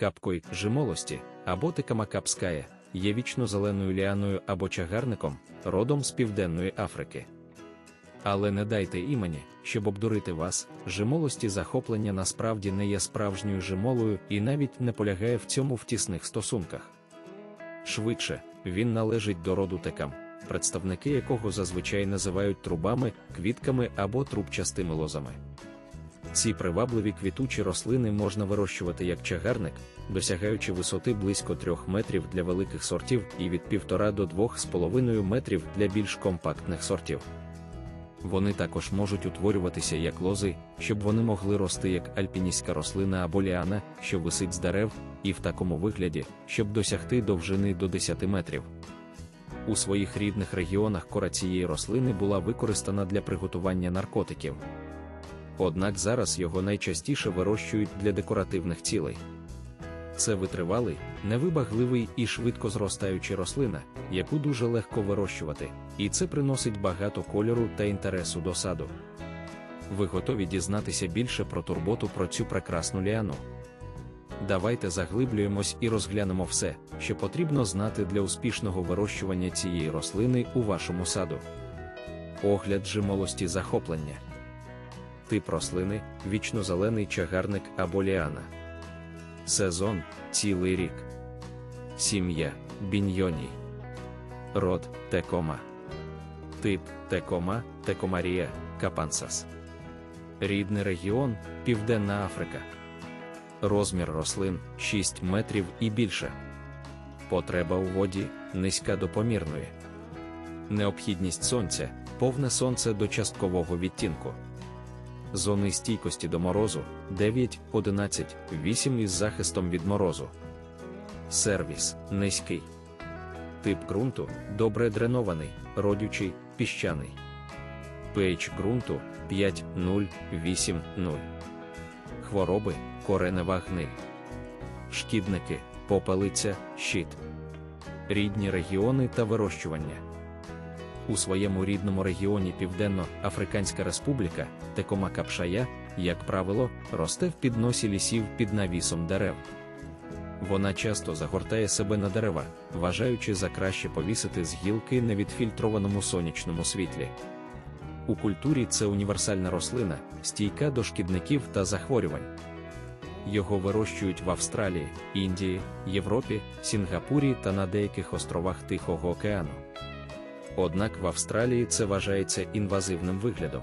капкой жимолості або тикамакапская, є вічно-зеленою ліаною або чагарником, родом з Південної Африки. Але не дайте імені, щоб обдурити вас, жимолості захоплення насправді не є справжньою жимолою і навіть не полягає в цьому в тісних стосунках. Швидше, він належить до роду текам, представники якого зазвичай називають трубами, квітками або трубчастими лозами. Ці привабливі квітучі рослини можна вирощувати як чагарник, досягаючи висоти близько 3 метрів для великих сортів і від 1,5 до 2,5 метрів для більш компактних сортів. Вони також можуть утворюватися як лози, щоб вони могли рости як альпіністська рослина або ліана, що висить з дерев, і в такому вигляді, щоб досягти довжини до 10 метрів. У своїх рідних регіонах кора цієї рослини була використана для приготування наркотиків. Однак зараз його найчастіше вирощують для декоративних цілей. Це витривалий, невибагливий і швидко зростаючий рослина, яку дуже легко вирощувати, і це приносить багато кольору та інтересу до саду. Ви готові дізнатися більше про турботу про цю прекрасну ліану? Давайте заглиблюємось і розглянемо все, що потрібно знати для успішного вирощування цієї рослини у вашому саду. Огляд жимолості захоплення. Тип рослини вічно-зелений чагарник або ліана. Сезон цілий рік. Сім'я біньйоній. Род текома. Тип текома, текомарія, капансас. Рідний регіон Південна Африка. Розмір рослин 6 метрів і більше. Потреба у воді низька до помірної. Необхідність сонця повне сонце до часткового відтінку. Зони стійкості до морозу 9, 11, 8 із захистом від морозу. Сервіс низький. Тип ґрунту добре дренований, родючий, піщаний. pH ґрунту 5, 0, 8, 0. Хвороби коренева гниль. Шкідники, попелиця, щит. Рідні регіони та вирощування. У своєму рідному регіоні Південно-Африканська Республіка, Текома Капшая, як правило, росте в підносі лісів під навісом дерев. Вона часто загортає себе на дерева, вважаючи за краще повісити з гілки на відфільтрованому сонячному світлі. У культурі це універсальна рослина, стійка до шкідників та захворювань. Його вирощують в Австралії, Індії, Європі, Сінгапурі та на деяких островах Тихого океану. Однак в Австралії це вважається інвазивним виглядом.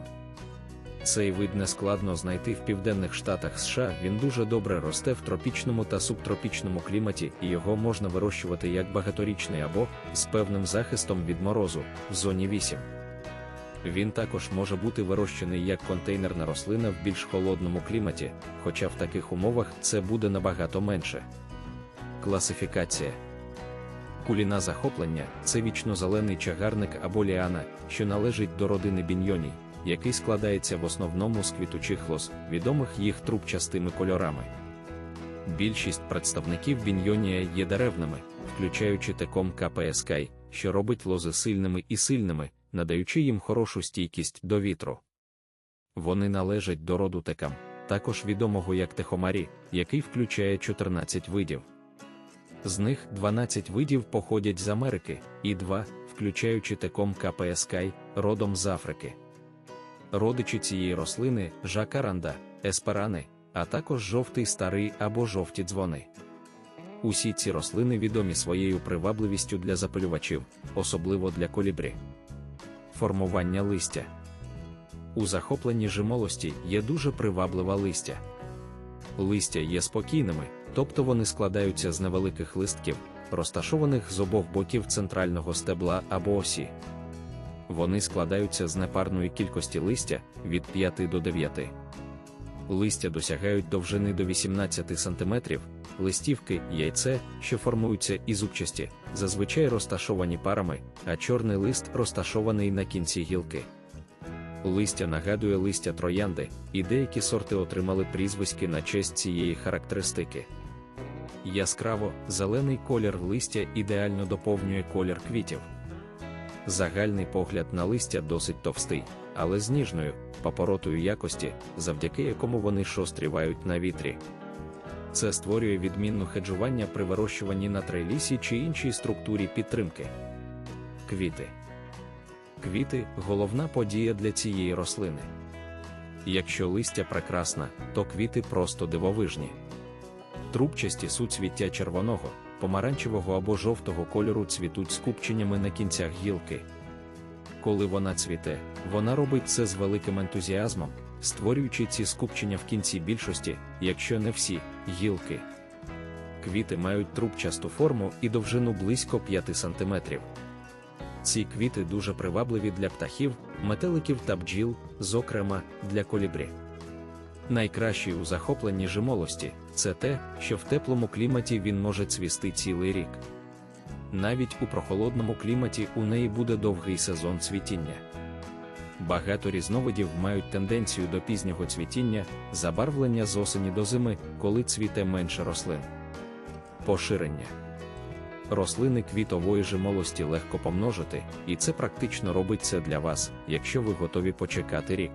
Цей вид нескладно знайти в південних штатах США. Він дуже добре росте в тропічному та субтропічному кліматі, і його можна вирощувати як багаторічний або з певним захистом від морозу в зоні 8. Він також може бути вирощений як контейнерна рослина в більш холодному кліматі, хоча в таких умовах це буде набагато менше. Класифікація Куліна захоплення це вічно-зелений чагарник або ліана, що належить до родини біньйоній, який складається в основному з квітучих лоз, відомих їх трубчастими кольорами. Більшість представників біньйонія є деревними, включаючи теком КПСКай, що робить лози сильними і сильними, надаючи їм хорошу стійкість до вітру. Вони належать до роду текам, також відомого як техомарі, який включає 14 видів. З них 12 видів походять з Америки, і 2, включаючи теком КПСКай, родом з Африки. Родичі цієї рослини жакаранда, есперани, а також жовтий старий або жовті дзвони. Усі ці рослини відомі своєю привабливістю для запалювачів, особливо для колібрі. Формування листя у захопленні жимолості є дуже приваблива листя. Листя є спокійними, тобто вони складаються з невеликих листків, розташованих з обох боків центрального стебла або осі. Вони складаються з непарної кількості листя від 5 до 9. Листя досягають довжини до 18 см, листівки, яйце, що формуються із зубчасті, зазвичай розташовані парами, а чорний лист розташований на кінці гілки. Листя нагадує листя троянди, і деякі сорти отримали прізвиськи на честь цієї характеристики. Яскраво, зелений колір листя ідеально доповнює колір квітів. Загальний погляд на листя досить товстий, але з ніжною, папоротою якості, завдяки якому вони шострівають на вітрі. Це створює відмінну хеджування при вирощуванні на трейлісі чи іншій структурі підтримки. Квіти. Квіти головна подія для цієї рослини. Якщо листя прекрасна, то квіти просто дивовижні. Трубчасті суцвіття червоного, помаранчевого або жовтого кольору цвітуть скупченнями на кінцях гілки. Коли вона цвіте, вона робить це з великим ентузіазмом, створюючи ці скупчення в кінці більшості, якщо не всі, гілки. Квіти мають трубчасту форму і довжину близько 5 см. Ці квіти дуже привабливі для птахів, метеликів та бджіл, зокрема для колібрі. Найкращий у захопленні жимолості це те, що в теплому кліматі він може цвісти цілий рік. Навіть у прохолодному кліматі у неї буде довгий сезон цвітіння. Багато різновидів мають тенденцію до пізнього цвітіння, забарвлення з осені до зими, коли цвіте менше рослин. Поширення рослини квітової жимолості легко помножити, і це практично робиться для вас, якщо ви готові почекати рік.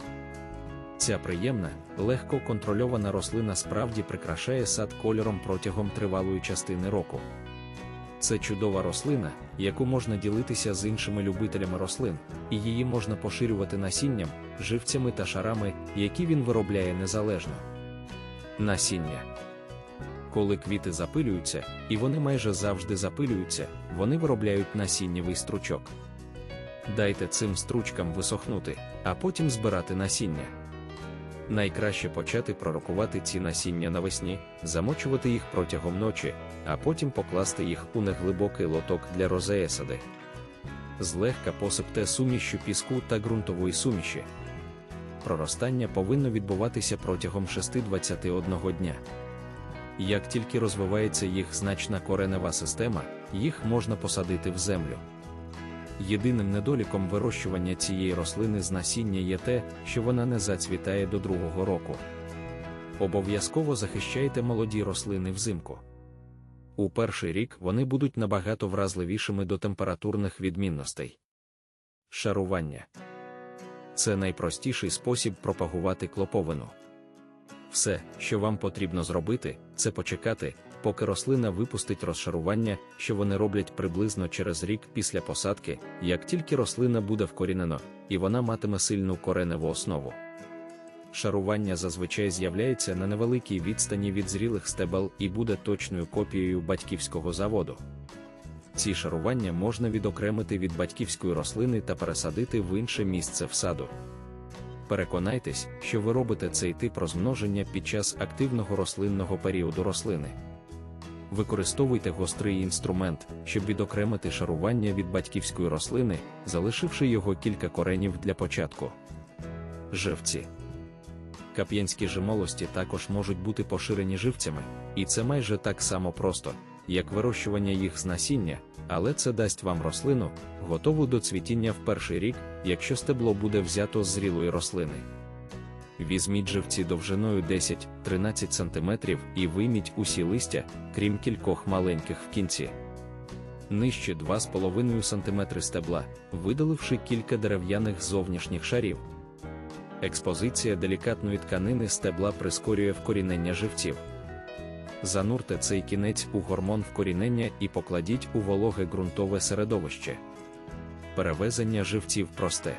Ця приємна, легко контрольована рослина справді прикрашає сад кольором протягом тривалої частини року. Це чудова рослина, яку можна ділитися з іншими любителями рослин, і її можна поширювати насінням, живцями та шарами, які він виробляє незалежно. Насіння. Коли квіти запилюються, і вони майже завжди запилюються, вони виробляють насіннєвий стручок. Дайте цим стручкам висохнути, а потім збирати насіння. Найкраще почати пророкувати ці насіння навесні, замочувати їх протягом ночі, а потім покласти їх у неглибокий лоток для розеесади. Злегка посипте сумішю піску та ґрунтової суміші. Проростання повинно відбуватися протягом 6-21 дня. Як тільки розвивається їх значна коренева система, їх можна посадити в землю. Єдиним недоліком вирощування цієї рослини з насіння є те, що вона не зацвітає до другого року. Обов'язково захищайте молоді рослини взимку. У перший рік вони будуть набагато вразливішими до температурних відмінностей. Шарування це найпростіший спосіб пропагувати клоповину. Все, що вам потрібно зробити, це почекати, поки рослина випустить розшарування, що вони роблять приблизно через рік після посадки, як тільки рослина буде вкорінено, і вона матиме сильну кореневу основу. Шарування зазвичай з'являється на невеликій відстані від зрілих стебел і буде точною копією батьківського заводу. Ці шарування можна відокремити від батьківської рослини та пересадити в інше місце в саду. Переконайтесь, що ви робите цей тип розмноження під час активного рослинного періоду рослини. Використовуйте гострий інструмент, щоб відокремити шарування від батьківської рослини, залишивши його кілька коренів для початку. Живці Кап'янські жимолості також можуть бути поширені живцями, і це майже так само просто, як вирощування їх з насіння, але це дасть вам рослину, готову до цвітіння в перший рік, якщо стебло буде взято з зрілої рослини. Візьміть живці довжиною 10-13 см і вийміть усі листя, крім кількох маленьких в кінці. Нижче 2,5 см стебла, видаливши кілька дерев'яних зовнішніх шарів. Експозиція делікатної тканини стебла прискорює вкорінення живців. Занурте цей кінець у гормон вкорінення і покладіть у вологе ґрунтове середовище. Перевезення живців просте.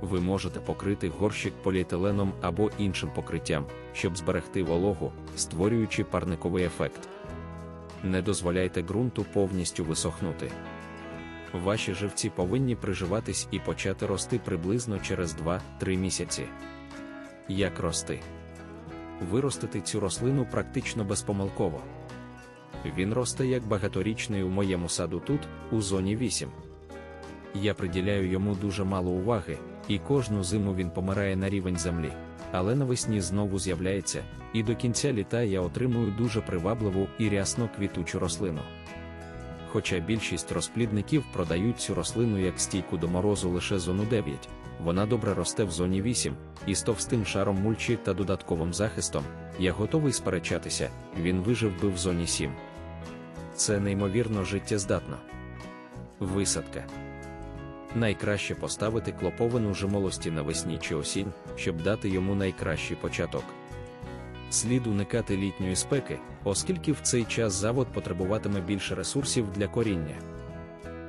Ви можете покрити горщик поліетиленом або іншим покриттям, щоб зберегти вологу, створюючи парниковий ефект. Не дозволяйте ґрунту повністю висохнути. Ваші живці повинні приживатись і почати рости приблизно через 2-3 місяці. Як рости? Виростити цю рослину практично безпомилково. Він росте як багаторічний у моєму саду тут, у зоні 8. Я приділяю йому дуже мало уваги, і кожну зиму він помирає на рівень землі, але навесні знову з'являється, і до кінця літа я отримую дуже привабливу і рясно квітучу рослину. Хоча більшість розплідників продають цю рослину як стійку до морозу лише зону 9, вона добре росте в зоні 8, і з товстим шаром мульчі та додатковим захистом, я готовий сперечатися, він вижив би в зоні 7. Це неймовірно життєздатно. Висадка найкраще поставити клоповану жимолості навесні чи осінь, щоб дати йому найкращий початок. Слід уникати літньої спеки, оскільки в цей час завод потребуватиме більше ресурсів для коріння.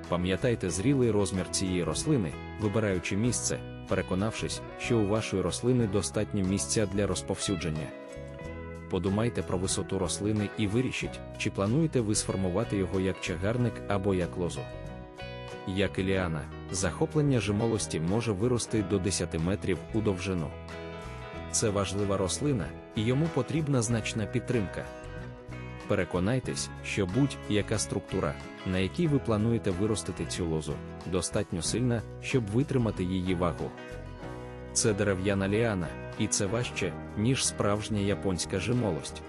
Пам'ятайте зрілий розмір цієї рослини, вибираючи місце, переконавшись, що у вашої рослини достатньо місця для розповсюдження. Подумайте про висоту рослини і вирішіть, чи плануєте ви сформувати його як чагарник або як лозу. Як і ліана, захоплення жимолості може вирости до 10 метрів у довжину. Це важлива рослина, і йому потрібна значна підтримка. Переконайтесь, що будь-яка структура, на якій ви плануєте виростити цю лозу, достатньо сильна, щоб витримати її вагу. Це дерев'яна ліана, і це важче, ніж справжня японська жимолость.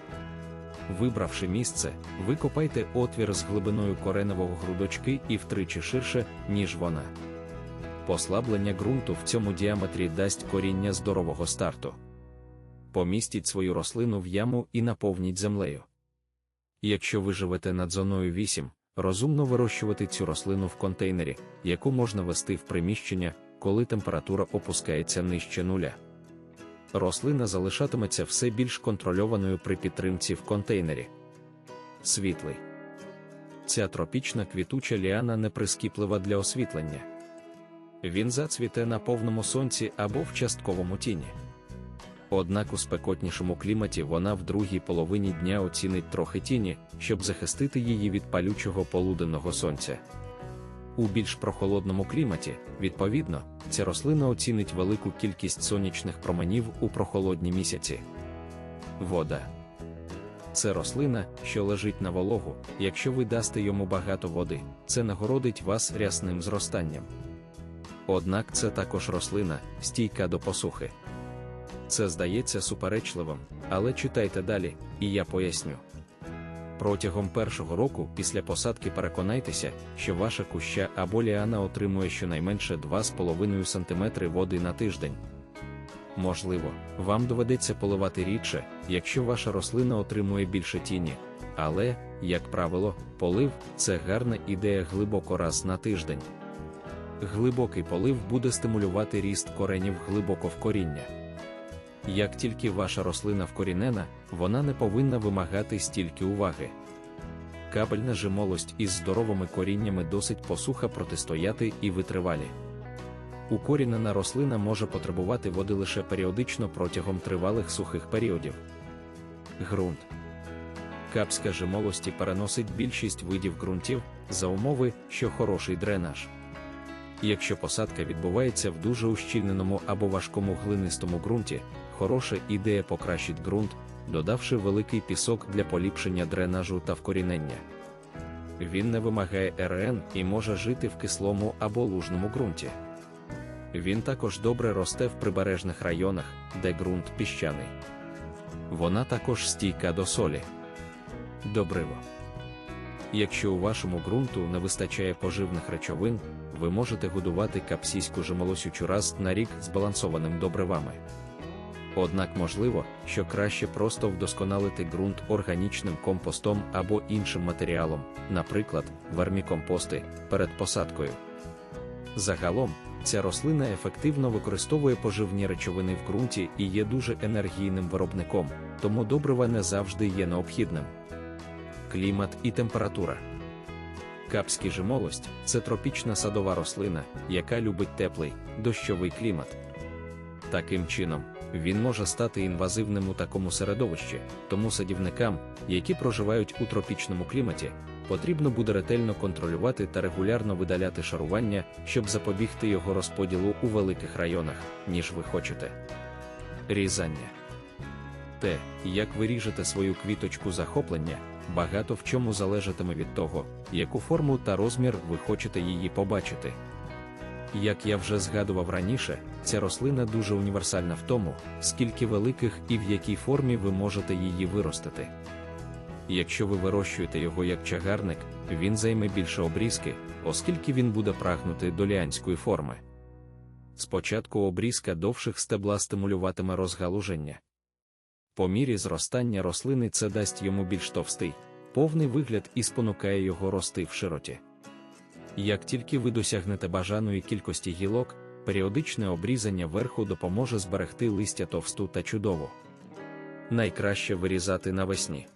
Вибравши місце, викопайте отвір з глибиною кореневого грудочки і втричі ширше, ніж вона. Послаблення ґрунту в цьому діаметрі дасть коріння здорового старту. Помістіть свою рослину в яму і наповніть землею. Якщо ви живете над зоною 8, розумно вирощувати цю рослину в контейнері, яку можна вести в приміщення, коли температура опускається нижче нуля. Рослина залишатиметься все більш контрольованою при підтримці в контейнері. Світлий. Ця тропічна квітуча ліана неприскіплива для освітлення. Він зацвіте на повному сонці або в частковому тіні. Однак у спекотнішому кліматі вона в другій половині дня оцінить трохи тіні, щоб захистити її від палючого полуденного сонця. У більш прохолодному кліматі, відповідно, ця рослина оцінить велику кількість сонячних променів у прохолодні місяці. Вода це рослина, що лежить на вологу, якщо ви дасте йому багато води, це нагородить вас рясним зростанням. Однак це також рослина, стійка до посухи. Це здається суперечливим, але читайте далі, і я поясню. Протягом першого року після посадки переконайтеся, що ваша куща або ліана отримує щонайменше 2,5 см води на тиждень. Можливо, вам доведеться поливати рідше, якщо ваша рослина отримує більше тіні, але, як правило, полив це гарна ідея глибоко раз на тиждень. Глибокий полив буде стимулювати ріст коренів глибоко в коріння. Як тільки ваша рослина вкорінена, вона не повинна вимагати стільки уваги. Кабельна жимолость із здоровими коріннями досить посуха протистояти і витривалі. Укорінена рослина може потребувати води лише періодично протягом тривалих сухих періодів. Ґрунт капська жимолості переносить більшість видів ґрунтів за умови, що хороший дренаж. Якщо посадка відбувається в дуже ущільненому або важкому глинистому ґрунті, хороша ідея покращить ґрунт, додавши великий пісок для поліпшення дренажу та вкорінення. Він не вимагає РН і може жити в кислому або лужному ґрунті. Він також добре росте в прибережних районах, де ґрунт піщаний. Вона також стійка до солі. Добриво. Якщо у вашому ґрунту не вистачає поживних речовин, ви можете годувати капсійську жимолосючу раз на рік збалансованим добривами. Однак можливо, що краще просто вдосконалити ґрунт органічним компостом або іншим матеріалом, наприклад, вермікомпости, перед посадкою. Загалом, ця рослина ефективно використовує поживні речовини в ґрунті і є дуже енергійним виробником, тому добрива не завжди є необхідним. Клімат і температура. Капський жимолость це тропічна садова рослина, яка любить теплий, дощовий клімат. Таким чином, він може стати інвазивним у такому середовищі, тому садівникам, які проживають у тропічному кліматі, потрібно буде ретельно контролювати та регулярно видаляти шарування, щоб запобігти його розподілу у великих районах, ніж ви хочете. Різання те, як ви ріжете свою квіточку захоплення, багато в чому залежатиме від того, яку форму та розмір ви хочете її побачити. Як я вже згадував раніше, ця рослина дуже універсальна в тому, скільки великих і в якій формі ви можете її виростити. Якщо ви вирощуєте його як чагарник, він займе більше обрізки, оскільки він буде прагнути до ліанської форми. Спочатку обрізка довших стебла стимулюватиме розгалуження. По мірі зростання рослини це дасть йому більш товстий, повний вигляд і спонукає його рости в широті. Як тільки ви досягнете бажаної кількості гілок, періодичне обрізання верху допоможе зберегти листя товсту та чудову. найкраще вирізати навесні.